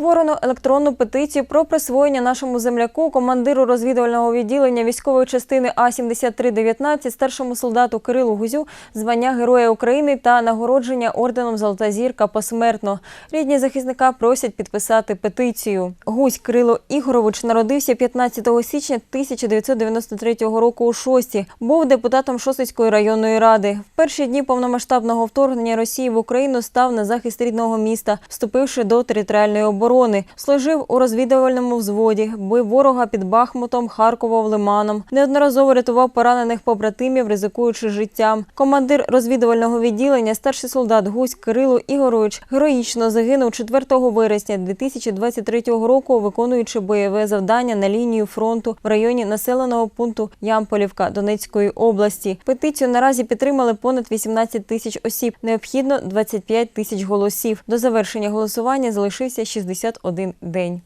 Створено електронну петицію про присвоєння нашому земляку, командиру розвідувального відділення військової частини А 7319 старшому солдату Кирилу Гузю звання Героя України та нагородження орденом Золота зірка посмертно. Рідні захисника просять підписати петицію. Гузь Кирило Ігорович народився 15 січня 1993 року у Шості. Був депутатом Шостицької районної ради. В перші дні повномасштабного вторгнення Росії в Україну став на захист рідного міста, вступивши до територіальної оборони. Служив у розвідувальному взводі, бив ворога під Бахмутом, Харковом, Лиманом. Неодноразово рятував поранених побратимів, ризикуючи життям. Командир розвідувального відділення, старший солдат Гусь Кирило Ігорович, героїчно загинув 4 вересня 2023 року, виконуючи бойове завдання на лінію фронту в районі населеного пункту Ямполівка Донецької області. Петицію наразі підтримали понад 18 тисяч осіб. Необхідно 25 тисяч голосів. До завершення голосування залишився 61 день.